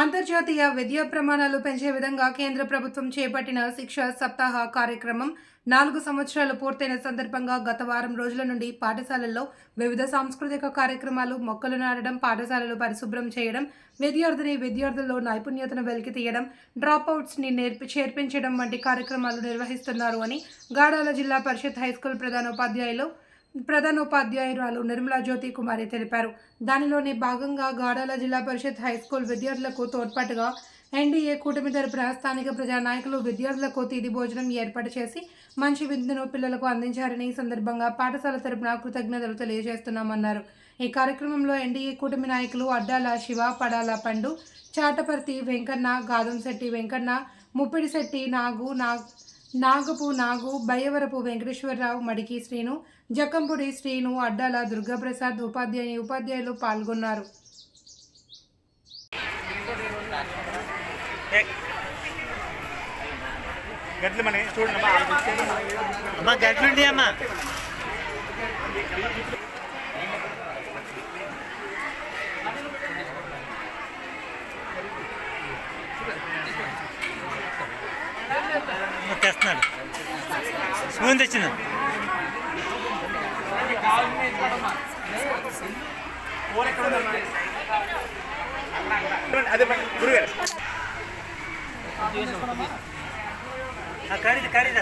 అంతర్జాతీయ విద్యా ప్రమాణాలు పెంచే విధంగా కేంద్ర ప్రభుత్వం చేపట్టిన శిక్ష సప్తాహ కార్యక్రమం నాలుగు సంవత్సరాలు పూర్తయిన సందర్భంగా గత వారం రోజుల నుండి పాఠశాలల్లో వివిధ సాంస్కృతిక కార్యక్రమాలు మొక్కలు నాటడం పాఠశాలలు పరిశుభ్రం చేయడం విద్యార్థిని విద్యార్థుల్లో నైపుణ్యతను వెలికి తీయడం డ్రాప్అవుట్స్ని నేర్పి చేర్పించడం వంటి కార్యక్రమాలు నిర్వహిస్తున్నారు అని గాడాల జిల్లా పరిషత్ హైస్కూల్ ప్రధానోపాధ్యాయులు ప్రధాన ఉపాధ్యాయురాలు నిర్మలా జ్యోతి కుమారి తెలిపారు. దానిలోని భాగంగా గాడాల జిల్లా పరిషత్ హై స్కూల్ విద్యార్థులకు తోడ్పాటుగా ఎన్డీఏ కూటమి తరపున స్థానిక ప్రజానాయకులు విద్యార్థులకు తిది భోజనం ఏర్పాటు చేసి మంచి విందును పిల్లలకు అందించారని ఈ సందర్భంగా పాఠశాల తరపున కృతజ్ఞతలు తెలియజేస్తున్నామన్నారు. ఈ కార్యక్రమంలో ఎన్డీఏ కూటమి నాయకులు అడ్డాల శివ పడాల పండు చాటపర్తి వెంకన్న గాదంశెట్టి వెంకన్న ముప్పిడిశెట్టి నాగు నాగ్ నాగపు నాగు బయ్యవరపు వెంకటేశ్వరరావు మడికి శ్రీను జక్కంపూడి శ్రీను అడ్డాల దుర్గాప్రసాద్ ఉపాధ్యాయుని ఉపాధ్యాయులు పాల్గొన్నారు. స్పూన్ తెచ్చింది అదే. గురుగారు ఖరీదు ఖరీదు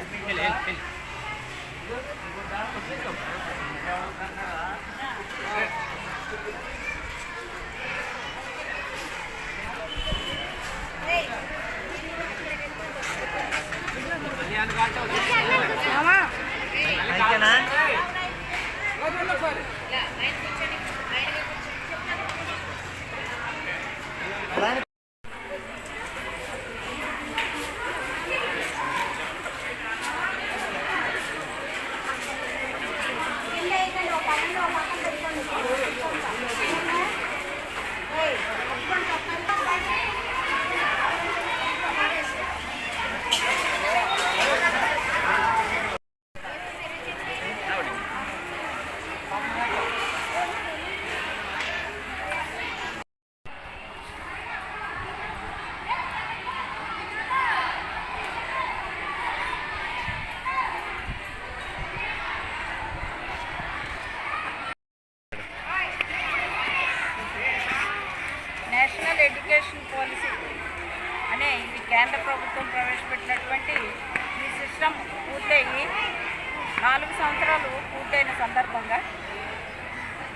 ఎడ్యుకేషన్ పాలసీ అనే ఇది కేంద్ర ప్రభుత్వం ప్రవేశపెట్టినటువంటి ఈ సిస్టమ్ పూర్తయి నాలుగు సంవత్సరాలు పూర్తయిన సందర్భంగా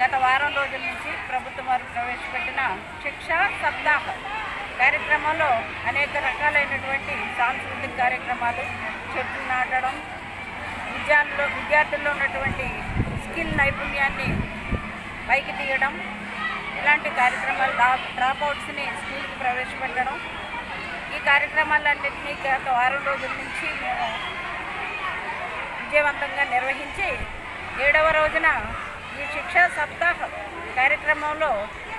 గత వారం రోజుల నుంచి ప్రభుత్వం వారు ప్రవేశపెట్టిన శిక్ష సప్తాహ కార్యక్రమంలో అనేక రకాలైనటువంటి సాంస్కృతిక కార్యక్రమాలు చెట్లు నాటడం విద్యార్థుల్లో విద్యార్థుల్లో ఉన్నటువంటి స్కిల్ నైపుణ్యాన్ని పైకి తీయడం ఇలాంటి కార్యక్రమాలు డ్రాప్ డ్రాప్అవుట్స్ని స్కూల్కి ప్రవేశపెట్టడం. ఈ కార్యక్రమాలన్నింటినీ గత వారం రోజుల నుంచి మేము విజయవంతంగా నిర్వహించి ఏడవ రోజున ఈ శిక్షా సప్తాహ కార్యక్రమంలో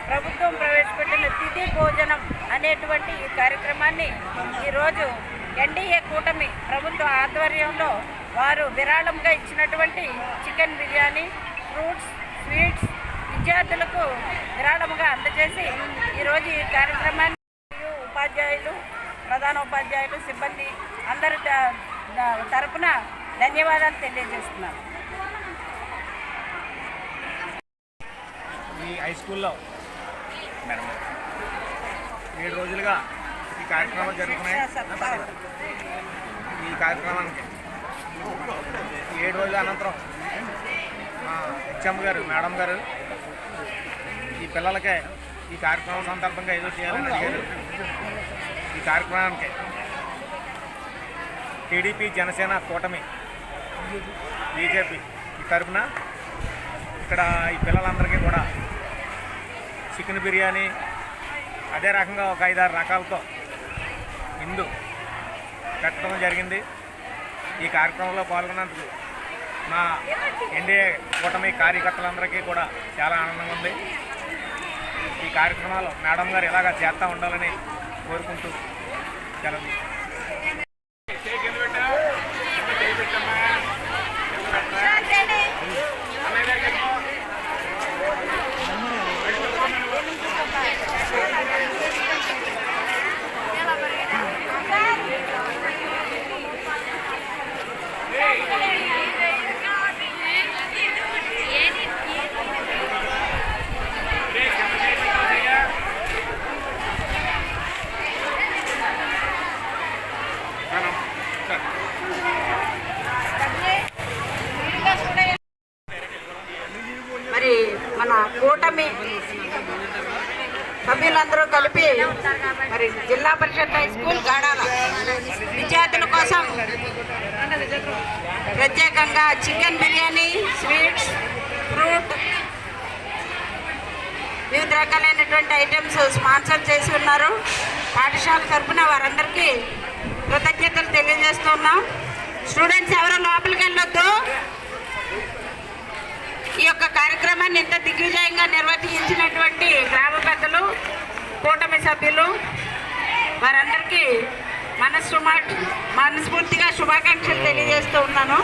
ప్రభుత్వం ప్రవేశపెట్టిన తిథి భోజనం అనేటువంటి ఈ కార్యక్రమాన్ని ఈరోజు ఎన్డీఏ కూటమి ప్రభుత్వ ఆధ్వర్యంలో వారు విరాళంగా ఇచ్చినటువంటి చికెన్ బిర్యానీ ఫ్రూట్స్ స్వీట్స్ విద్యార్థులకు విరాళముగా అందజేసి ఈరోజు ఈ కార్యక్రమాన్ని ఉపాధ్యాయులు ప్రధాన ఉపాధ్యాయులు సిబ్బంది అందరి తరపున ధన్యవాదాలు తెలియజేస్తున్నాను. ఈ హై స్కూల్లో మేడం ఏడు రోజులుగా ఈ కార్యక్రమాలు జరుగుతున్నాయి. ఈ కార్యక్రమానికి ఏడు రోజుల అనంతరం మా హెచ్ఎం గారు మేడం గారు పిల్లలకే ఈ కార్యక్రమం సందర్భంగా ఏదో చేయాలని అడిగారు. ఈ కార్యక్రమానికి టీడీపీ జనసేన కూటమి బీజేపీ ఈ తరపున ఇక్కడ ఈ పిల్లలందరికీ కూడా చికెన్ బిర్యానీ అదే రకంగా ఒక ఐదారు రకాలతో ఇందు పెట్టడం జరిగింది. ఈ కార్యక్రమంలో పాల్గొన్నందుకు మా ఎన్డీఏ కూటమి కార్యకర్తలందరికీ కూడా చాలా ఆనందంగా ఉంది. ఈ కార్యక్రమాలు మేడం గారు ఇలాగా చేస్తూ ఉండాలని కోరుకుంటూ సెలవు. సభ్యులందరూ మరి జిల్లా పరిషత్ హై స్కూల్ గాడాల. విద్యార్థుల కోసం ప్రత్యేకంగా చికెన్ బిర్యానీ స్వీట్స్ ఫ్రూట్ వివిధ రకాలైనటువంటి ఐటమ్స్ స్పాన్సర్ చేసి ఉన్నారు. పాఠశాల తరఫున వారందరికీ కృతజ్ఞతలు తెలియజేస్తున్నాం. స్టూడెంట్స్ ఎవరు లోపలికి వెళ్ళొద్దు? ఈ యొక్క కార్యక్రమాన్ని ఇంత దిగ్విజయంగా నిర్వహించినటువంటి కూటమి సభ్యులు వారందరికీ మనస్సు మనస్ఫూర్తిగా శుభాకాంక్షలు తెలియజేస్తూ ఉన్నాను.